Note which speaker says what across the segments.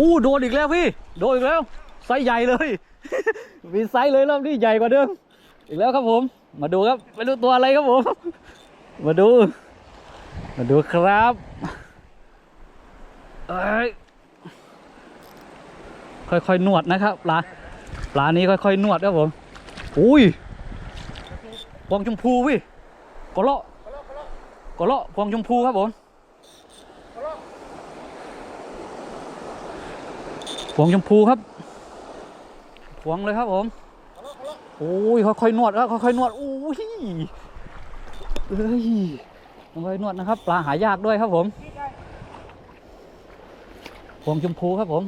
Speaker 1: อู้โดนอีกแล้วพี่ โดนอีกแล้ว ไซส์ใหญ่เลย มีไซส์เลยรอบนี้ใหญ่กว่าเดิม อีกแล้วครับผม มาดูครับ ไม่รู้ตัวอะไรครับผม มาดู มาดูครับเอ้ยค่อยๆนวดนะครับปลาปลานี้ค่อยๆนวดครับผม อุ้ยพวงชมพูพี่กะเลาะกะเลาะพวงชมพูครับผม พวงชมพูครับพวงเลยครับผมโอ้ยค่อยๆนวดครับค่อยๆนวดโอ้ยเอ้ยค่อยๆนวดนะครับ ปลาหายากด้วยครับผมพวงชมพูครับผม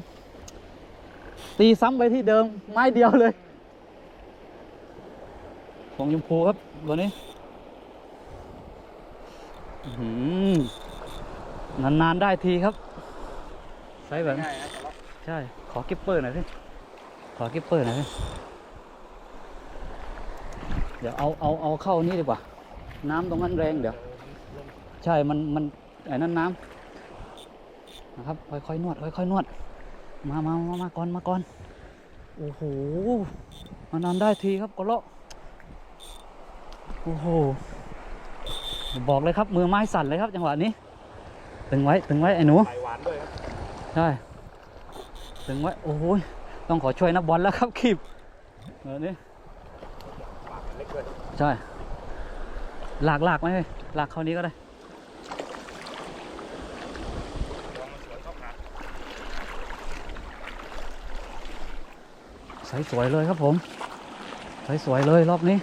Speaker 1: ตีซ้ำไปที่เดิมไม้เดียวเลยพวงชมพูครับตัวนี้นานๆได้ทีครับ ใช้แบบ นี้
Speaker 2: ง่ายนะกระรอก
Speaker 1: ใช่ ขอกิปเปอร์หน่อยสิขอกิปเปอร์หน่อยสิเดี๋ยวเอาเอาเอาเข้านี่ดีกว่า น้ำตรงนั้นแรงเดี๋ยว ใช่ มันมันไอ้นั่นน้ำนะครับ ค่อยๆนวด ค่อยๆนวด มามามามาก่อนมาก่อน โอ้โห มานานได้ทีครับกะเลาะโอ้โห บอกเลยครับมือไม้สั่นเลยครับ จังหวะนี้ ตึงไว้ ตึงไว้ไอ้หนู
Speaker 2: ไหลหวานด้วยครับ
Speaker 1: ใช่ ถึงไว้ โอ้โหยต้องขอช่วยนักบอลแล้วครับคีบเออนี่
Speaker 2: ปากมันเล็กด้วย
Speaker 1: ใช่ลากลากไหมเฮ้ยลากเข้านี้ก็ได้
Speaker 2: ลองมันสวยเข้าขา
Speaker 1: ใสสวยเลยครับผมใสสวยเลยรอบนี้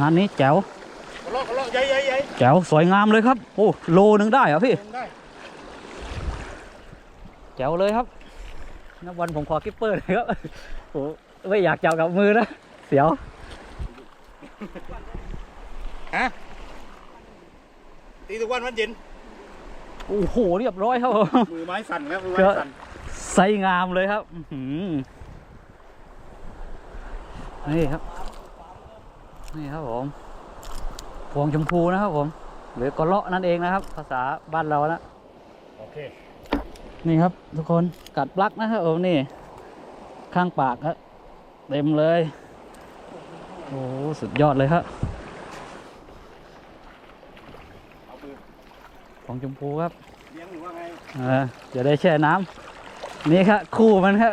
Speaker 1: งานนี้แจ๋ว
Speaker 2: กระรอกกระรอกใหญ่ใหญ่ใหญ่
Speaker 1: แจ๋วสวยงามเลยครับ โอ้โลนึงได้เหรอพี่
Speaker 2: เดินได้
Speaker 1: แจ๋วเลยครับ นักบอลผมขอกิปเปอร์เลยครับโอ้ไม่อยากจับกับมือนะ เสียว
Speaker 2: ฮะตีทุกวันวันเย็น
Speaker 1: โอ้โหเรียบร้อยครับผม
Speaker 2: มือไม้สั่นครับมือไม้
Speaker 1: เจอ
Speaker 2: สั่น
Speaker 1: ไซส์งามเลยครับอื้อหือนี่ครับ นี่ครับผมพวงชมพูนะครับผม หรือกระเลาะนั่นเองนะครับ ภาษาบ้านเรานะ
Speaker 2: โอเค
Speaker 1: นี่ครับทุกคนกัดปลั๊กนะครับผมนี่ ข้างปากครับเต็มเลย โอ้โหสุดยอดเลยครับ
Speaker 2: เอามือ
Speaker 1: พวงชมพูครับ
Speaker 2: เลี้ยงหรือว่าไง
Speaker 1: เออจะได้แช่น้ำนี่ครับคู่มันครับ